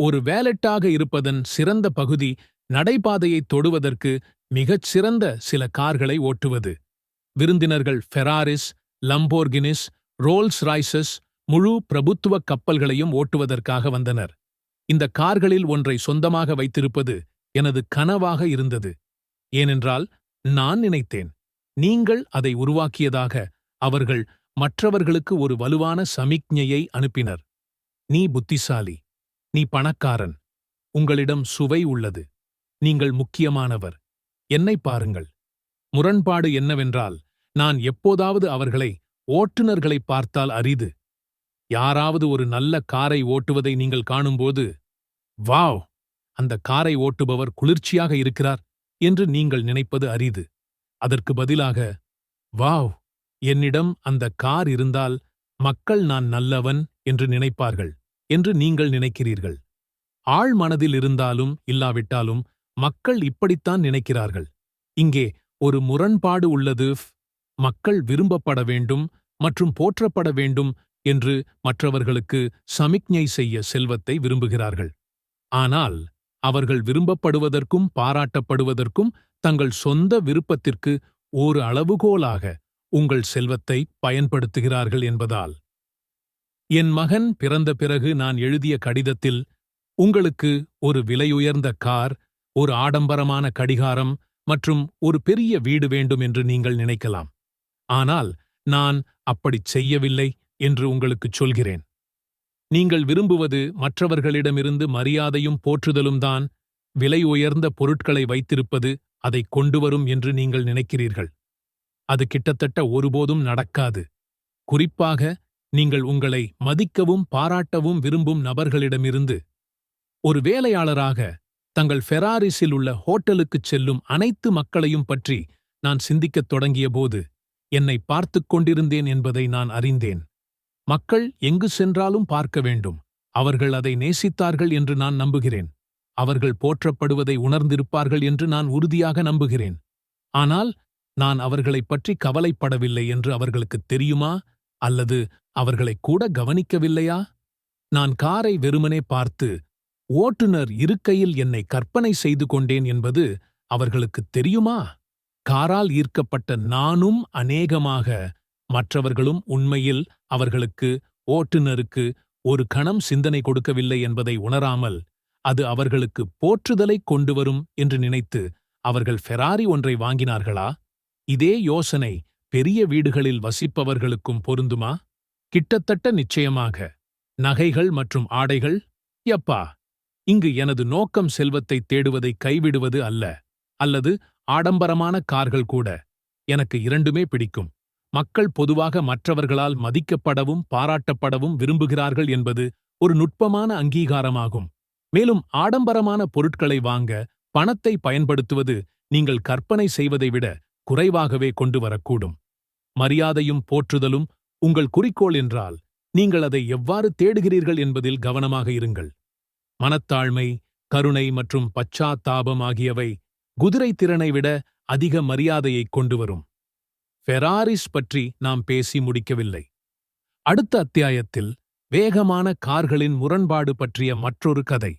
ஒரு வேலெட்டாக இருப்பதன் சிறந்த பகுதி நடைபாதையை தொடுவதற்கு மிகச் சிறந்த சில கார்களை ஓட்டுவது. விருந்தினர்கள் ஃபெராரிஸ் லம்போர்கினிஸ் ரோல்ஸ் ராய்சஸ் முழு பிரபுத்துவ கப்பல்களையும் ஓட்டுவதற்காக வந்தனர். இந்த கார்களில் ஒன்றை சொந்தமாக வைத்திருப்பது எனது கனவாக இருந்தது. ஏனென்றால் நான் நினைத்தேன் நீங்கள் அதை உருவாக்கியதாக அவர்கள் மற்றவர்களுக்கு ஒரு வலுவான சமிக்ஞையை அனுப்பினர். நீ புத்திசாலி. நீ பணக்காரன். உங்களிடம் சுவை உள்ளது. நீங்கள் முக்கியமானவர். என்னை பாருங்கள். முரண்பாடு என்னவென்றால் நான் எப்போதாவது அவர்களை ஓட்டுநர்களை பார்த்தால் அரிது. யாராவது ஒரு நல்ல காரை ஓட்டுவதை நீங்கள் காணும்போது வாவ்! அந்த காரை ஓட்டுபவர் குளிர்ச்சியாக இருக்கிறார் என்று நீங்கள் நினைப்பது அரிது. அதற்கு பதிலாக வாவ்! என்னிடம் அந்த கார் இருந்தால் மக்கள் நான் நல்லவன் என்று நினைப்பார்கள். என்று நீங்கள் நினைக்கிறீர்கள். ஆழ் மனதில் இருந்தாலும் இல்லாவிட்டாலும் மக்கள் இப்படித்தான் நினைக்கிறார்கள். இங்கே ஒரு முரண்பாடு உள்ளது. மக்கள் விரும்பப்பட வேண்டும் மற்றும் போற்றப்பட வேண்டும் என்று மற்றவர்களுக்கு சமிக்ஞை செய்ய செல்வத்தை விரும்புகிறார்கள். ஆனால் அவர்கள் விரும்பப்படுவதற்கும் பாராட்டப்படுவதற்கும் தங்கள் சொந்த விருப்பத்திற்கு ஓர் அளவுகோலாக உங்கள் செல்வத்தை பயன்படுத்துகிறார்கள் என்பதால். என் மகன் பிறந்த பிறகு நான் எழுதிய கடிதத்தில் உங்களுக்கு ஒரு விலையுயர்ந்த கார் ஒரு ஆடம்பரமான கடிகாரம் மற்றும் ஒரு பெரிய வீடு வேண்டும் என்று நீங்கள் நினைக்கலாம். ஆனால் நான் அப்படிச் செய்யவில்லை என்று உங்களுக்குச் சொல்கிறேன். நீங்கள் விரும்புவது மற்றவர்களிடமிருந்து மரியாதையும் போற்றுதலும் தான் விலை உயர்ந்த பொருட்களை வைத்திருப்பது அதை கொண்டுவரும் என்று நீங்கள் நினைக்கிறீர்கள். அது கிட்டத்தட்ட ஒருபோதும் நடக்காது. குறிப்பாக நீங்கள் உங்களை மதிக்கவும் பாராட்டவும் விரும்பும் நபர்களிடமிருந்து ஒரு வேலையாளராக தங்கள் ஃபெராரிஸில் உள்ள ஹோட்டலுக்குச் செல்லும் அனைத்து மக்களையும் பற்றி நான் சிந்திக்கத் தொடங்கியபோது என்னை பார்த்துக் கொண்டிருந்தேன் என்பதை நான் அறிந்தேன். மக்கள் எங்கு சென்றாலும் பார்க்க வேண்டும். அவர்கள் அதை நேசித்தார்கள் என்று நான் நம்புகிறேன். அவர்கள் போற்றப்படுவதை உணர்ந்திருப்பார்கள் என்று நான் உறுதியாக நம்புகிறேன். ஆனால் நான் அவர்களைப் பற்றி கவலைப்படவில்லை என்று அவர்களுக்குத் தெரியுமா? அல்லது அவர்களை கூட கவனிக்கவில்லையா? நான் காரை வெறுமனே பார்த்து ஓட்டுநர் இருக்கையில் என்னை கற்பனை செய்து கொண்டேன் என்பது அவர்களுக்குத் தெரியுமா? காரால் ஈர்க்கப்பட்ட நானும் அநேகமாக மற்றவர்களும் உண்மையில் அவர்களுக்கு ஓட்டுநருக்கு ஒரு கணம் சிந்தனை கொடுக்கவில்லை என்பதை உணராமல் அது அவர்களுக்கு போற்றுதலை கொண்டு வரும் என்று நினைத்து அவர்கள் ஃபெராரி ஒன்றை வாங்கினார்களா? இதே யோசனை பெரிய வீடுகளில் வசிப்பவர்களுக்கும் பொருந்துமா? கிட்டத்தட்ட நிச்சயமாக. நகைகள் மற்றும் ஆடைகள்? யப்பா! இங்கு எனது நோக்கம் செல்வத்தை தேடுவதை கைவிடுவது அல்ல. அல்லது ஆடம்பரமான கார்கள் கூட. எனக்கு இரண்டுமே பிடிக்கும். மக்கள் பொதுவாக மற்றவர்களால் மதிக்கப்படவும் பாராட்டப்படவும் விரும்புகிறார்கள் என்பது ஒரு நுட்பமான அங்கீகாரமாகும். மேலும் ஆடம்பரமான பொருட்களை வாங்க பணத்தை பயன்படுத்துவது நீங்கள் கற்பனை செய்வதை விட குறைவாகவே கொண்டு வரக்கூடும் மரியாதையும் போற்றுதலும் உங்கள் குறிக்கோள் என்றால் நீங்கள் அதை எவ்வாறு தேடுகிறீர்கள் என்பதில் கவனமாக இருங்கள். மனத்தாழ்மை கருணை மற்றும் பச்சாத்தாபம் ஆகியவை குதிரை திறனை விட அதிக மரியாதையைக் கொண்டு வரும் ஃபெராரிஸ் பற்றி நாம் பேசி முடிக்கவில்லை. அடுத்த அத்தியாயத்தில் வேகமான கார்களின் முரண்பாடு பற்றிய மற்றொரு கதை.